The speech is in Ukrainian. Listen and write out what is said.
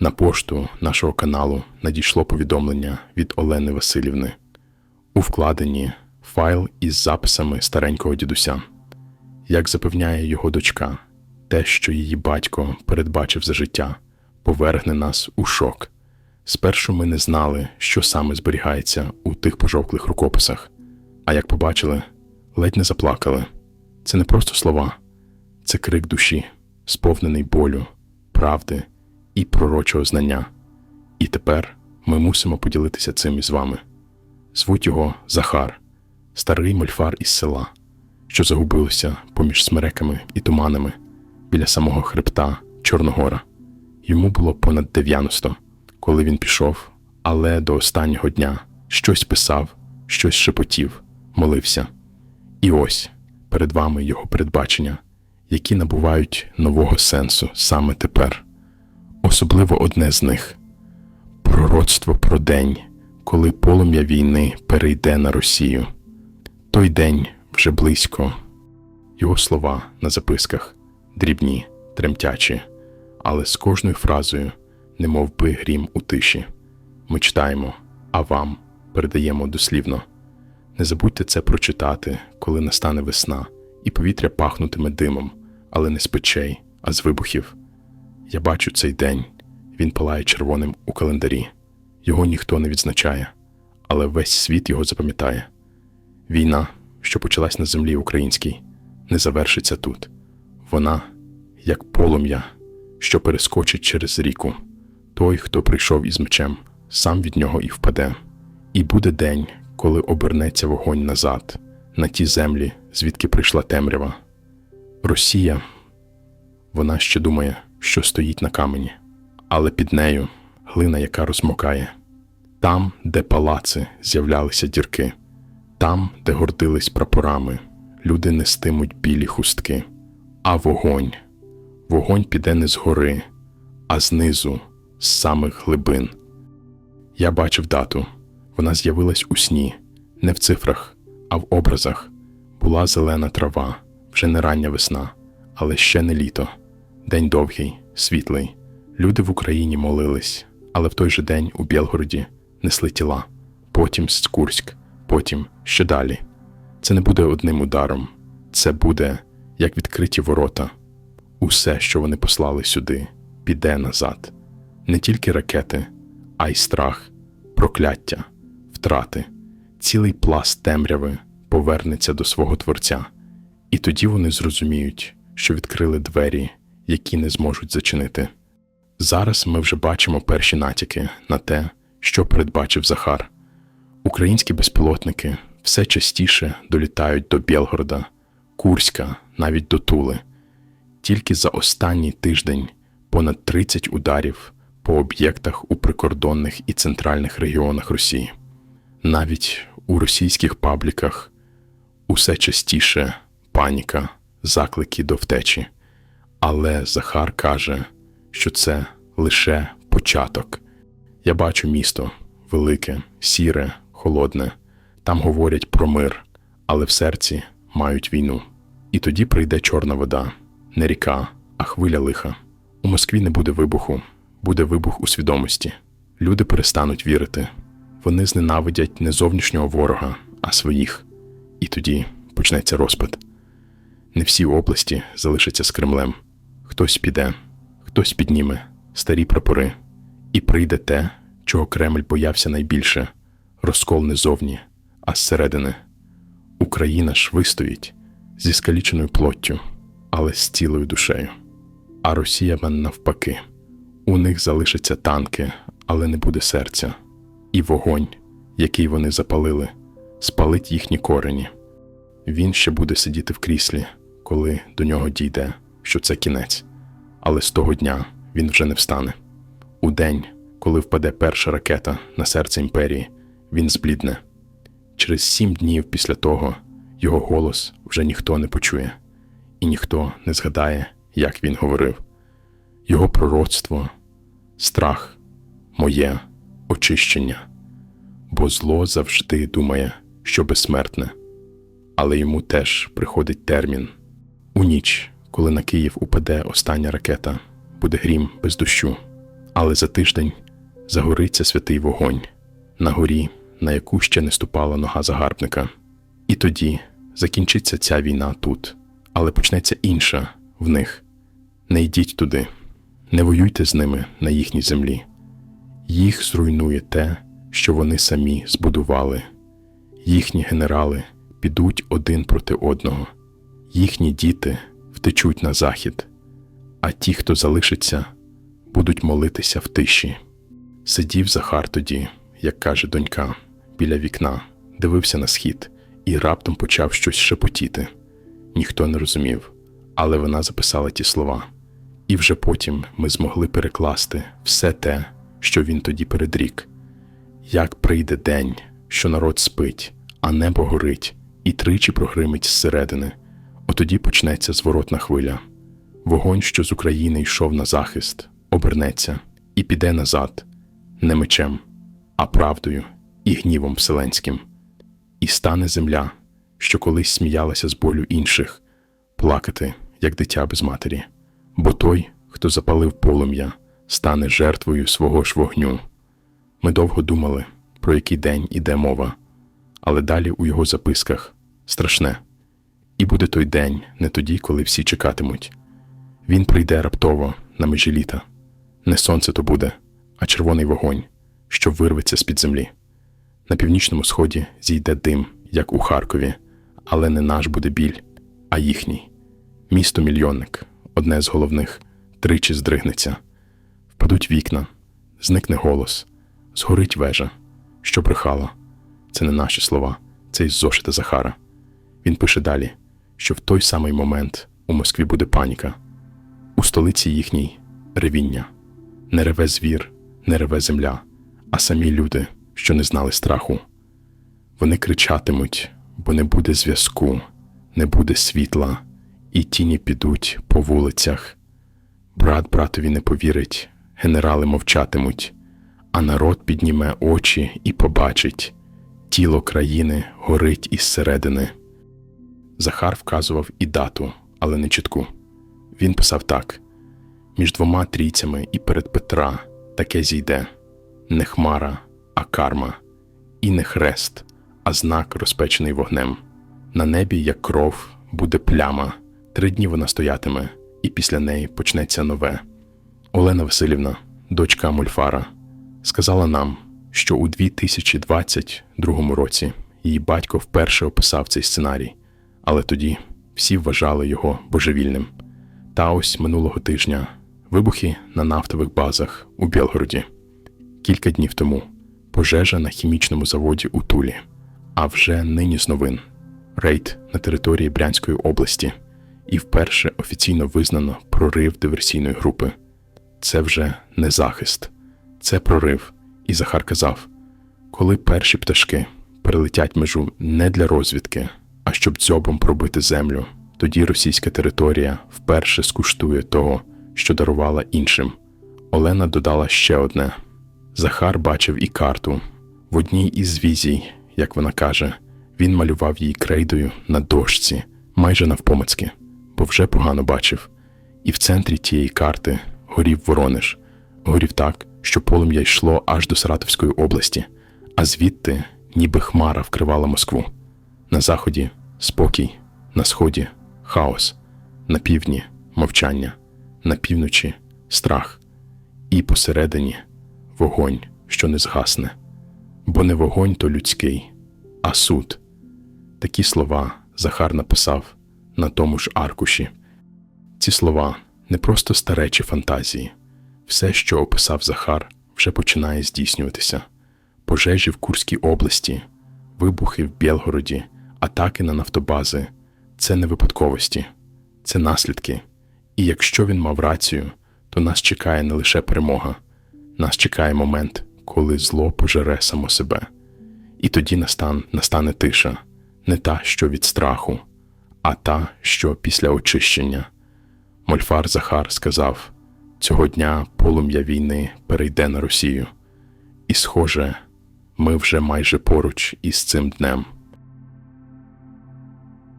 На пошту нашого каналу надійшло повідомлення від Олени Васильівни. У вкладенні файл із записами старенького дідуся. Як запевняє його дочка, те, що її батько передбачив за життя, повергне нас у шок. Спершу ми не знали, що саме зберігається у тих пожовклих рукописах, а як побачили, ледь не заплакали. Це не просто слова, це крик душі, сповнений болю, правди і пророчого знання. І тепер ми мусимо поділитися цим із вами. Звуть його Захар, старий мольфар із села, що загубився поміж смереками і туманами біля самого хребта Чорногора. Йому було понад 90, коли він пішов, але до останнього дня щось писав, щось шепотів, молився. І ось перед вами його передбачення, які набувають нового сенсу саме тепер. Особливо одне з них пророцтво про день, коли полум'я війни перейде на Росію. Той день вже близько. Його слова на записках дрібні, тремтячі, але з кожною фразою, немов би грім у тиші. Ми читаємо, а вам передаємо дослівно. Не забудьте це прочитати, коли настане весна, і повітря пахнутиме димом, але не з печей, а з вибухів. Я бачу цей день, він палає червоним у календарі. Його ніхто не відзначає, але весь світ його запам'ятає. Війна, що почалась на землі українській, не завершиться тут. Вона, як полум'я, що перескочить через ріку. Той, хто прийшов із мечем, сам від нього і впаде. І буде день, коли обернеться вогонь назад, на ті землі, звідки прийшла темрява. Росія, вона ще думає, що стоїть на камені, але під нею глина, яка розмокає. Там, де палаци з'являлися дірки, там, де гордились прапорами, люди нестимуть білі хустки, а вогонь, вогонь піде не згори, а знизу, з самих глибин. Я бачив дату. Вона з'явилась у сні, не в цифрах, а в образах. Була зелена трава, вже не рання весна, але ще не літо. День довгий, світлий. Люди в Україні молились, але в той же день у Білгороді несли тіла, потім Скурськ, потім ще далі. Це не буде одним ударом, це буде як відкриті ворота. Усе, що вони послали сюди, піде назад. Не тільки ракети, а й страх, прокляття, втрати, цілий пласт темряви повернеться до свого Творця, і тоді вони зрозуміють, що відкрили двері, які не зможуть зачинити. Зараз ми вже бачимо перші натяки на те, що передбачив Захар. Українські безпілотники все частіше долітають до Білгорода, Курська, навіть до Тули. Тільки за останній тиждень понад 30 ударів по об'єктах у прикордонних і центральних регіонах Росії. Навіть у російських пабліках усе частіше паніка, заклики до втечі. Але Захар каже, що це лише початок. Я бачу місто велике, сіре, холодне. Там говорять про мир, але в серці мають війну. І тоді прийде чорна вода, не ріка, а хвиля лиха. У Москві не буде вибуху, буде вибух у свідомості. Люди перестануть вірити. Вони зненавидять не зовнішнього ворога, а своїх. І тоді почнеться розпад. Не всі області залишаться з Кремлем. Хтось піде, хтось підніме старі прапори, і прийде те, чого Кремль боявся найбільше розкол не зовні, а зсередини. Україна ж вистоїть зі скаліченою плоттю, але з цілою душею. А Росія навпаки. У них залишаться танки, але не буде серця, і вогонь, який вони запалили, спалить їхні корені. Він ще буде сидіти в кріслі, коли до нього дійде, що це кінець, але з того дня він вже не встане. У день, коли впаде перша ракета на серце імперії, він зблідне. Через сім днів після того його голос вже ніхто не почує, і ніхто не згадає, як він говорив. Його пророцтво, страх, моє очищення, бо зло завжди думає, що безсмертне, але йому теж приходить термін. У ніч, коли на Київ упаде остання ракета, буде грім без дощу, Але за тиждень загориться святий вогонь на горі, на яку ще не ступала нога загарбника. І тоді закінчиться ця війна тут, але почнеться інша в них. Не йдіть туди, не воюйте з ними на їхній землі. Їх зруйнує те, що вони самі збудували. Їхні генерали підуть один проти одного, їхні діти втечуть на захід, а ті, хто залишиться, будуть молитися в тиші. Сидів Захар тоді, як каже донька, біля вікна, дивився на схід і раптом почав щось шепотіти. Ніхто не розумів, але вона записала ті слова. І вже потім ми змогли перекласти все те, що він тоді передрік. Як прийде день, що народ спить, а небо горить, і тричі прогримить зсередини, отоді почнеться зворотна хвиля. Вогонь, що з України йшов на захист, обернеться і піде назад, не мечем, а правдою і гнівом вселенським. І стане земля, що колись сміялася з болю інших, плакати, як дитя без матері. Бо той, хто запалив полум'я, стане жертвою свого ж вогню. Ми довго думали, про який день іде мова, але далі у його записках страшне. І буде той день не тоді, коли всі чекатимуть. Він прийде раптово на межі літа. Не сонце то буде, а червоний вогонь, що вирветься з-під землі. На північному сході зійде дим, як у Харкові, але не наш буде біль, а їхній. Місто мільйонник, одне з головних, тричі здригнеться. Впадуть вікна, зникне голос, згорить вежа, що брехала. Це не наші слова, це із зошита Захара. Він пише далі, що в той самий момент у Москві буде паніка. У столиці їхній ревіння. Не реве звір, не реве земля, а самі люди, що не знали страху. Вони кричатимуть, бо не буде зв'язку, не буде світла, і тіні підуть по вулицях. Брат братові не повірить, генерали мовчатимуть, а народ підніме очі і побачить тіло країни горить із середини. Захар вказував і дату, але не чітку. Він писав так: між двома трійцями і перед Петра таке зійде не хмара, а карма, і не хрест, а знак, розпечений вогнем. На небі, як кров, буде пляма. Три дні вона стоятиме, і після неї почнеться нове. Олена Васильівна, дочка Мульфара, сказала нам, що у 2022 році її батько вперше описав цей сценарій, але тоді всі вважали його божевільним. Та ось минулого тижня вибухи на нафтових базах у Білгороді. Кілька днів тому пожежа на хімічному заводі у Тулі, а вже нині з новин рейд на території Брянської області і вперше офіційно визнано прорив диверсійної групи. Це вже не захист, це прорив. І Захар казав: коли перші пташки перелетять межу не для розвідки, щоб дзьобом пробити землю, тоді російська територія вперше скуштує того, що дарувала іншим. Олена додала ще одне: Захар бачив і карту. В одній із візій, як вона каже, він малював її крейдою на дошці, майже навпомацьки, бо вже погано бачив. І в центрі тієї карти горів Воронеж, горів так, що полум'я йшло аж до Саратовської області, а звідти ніби хмара вкривала Москву. На заході спокій, на сході хаос, на півдні мовчання, на півночі страх, і посередині вогонь, що не згасне. Бо не вогонь то людський, а суд. Такі слова Захар написав на тому ж аркуші. Ці слова не просто старечі фантазії. Все, що описав Захар, вже починає здійснюватися. Пожежі в Курській області, вибухи в Білгороді, атаки на нафтобази це не випадковості, це наслідки. І якщо він мав рацію, то нас чекає не лише перемога, нас чекає момент, коли зло пожере само себе. І тоді настан, настане тиша, не та, що від страху, а та, що після очищення. Мольфар Захар сказав: цього дня полум'я війни перейде на Росію. І, схоже, ми вже майже поруч із цим днем.